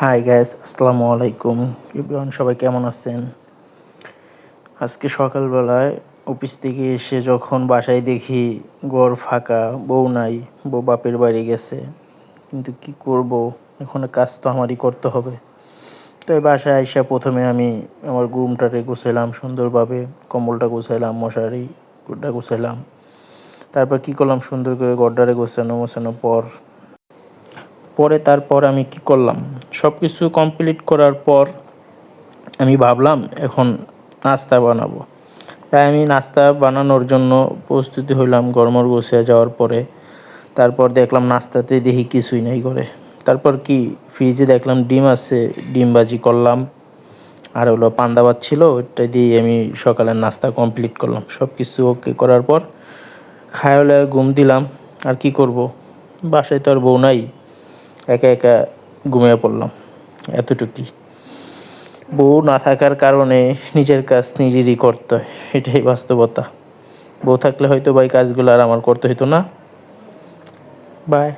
High gas আসসালামু আলাইকুম। ইব্রাহিম, সবাই কেমন আছেন? আজকে সকালবেলায় অফিস থেকে এসে যখন বাসায় দেখি ঘর ফাঁকা, বউ নাই, বউ বাপের বাড়ি গেছে, কিন্তু কি করব? এখন কাজ তো আমারই করতে হবে। তো এই বাসায় আইসা প্রথমে আমি আমার রুমটারে গুছাইলাম সুন্দরভাবে, কম্বলটা গুছাইলাম, মশারি, গুডটা গুছাইলাম। তারপর কি করলাম? সুন্দর করে গড্ডারে গোছানো গোছানোর পর পরে তারপর আমি কি করলাম? সব কিছু কমপ্লিট করার পর আমি ভাবলাম, এখন নাস্তা বানাবো। তাই আমি নাস্তা বানানোর জন্য প্রস্তুতি হইলাম গরমর বসে যাওয়ার পরে। তারপর দেখলাম নাস্তাতে দেখি কিছুই নেই করে তারপর কি ফ্রিজে দেখলাম ডিম আছে, ডিম ভাজি করলাম। আর হলো ভাত ছিল, ওইটা দিয়ে আমি সকালের নাস্তা কমপ্লিট করলাম। সব কিছু ওকে করার পর খায় হলে ঘুম দিলাম। আর কি করব? বাসায় তো আর বউ নাই। একা একা ঘুমিয়ে পড়লাম, এতটুকুই। বউ না থাকার কারণে নিজের কাজ নিজেরই করতে হয়, এটাই বাস্তবতা। বউ থাকলে হয়তো বা এই কাজগুলো আর আমার করতে হতো না। বাই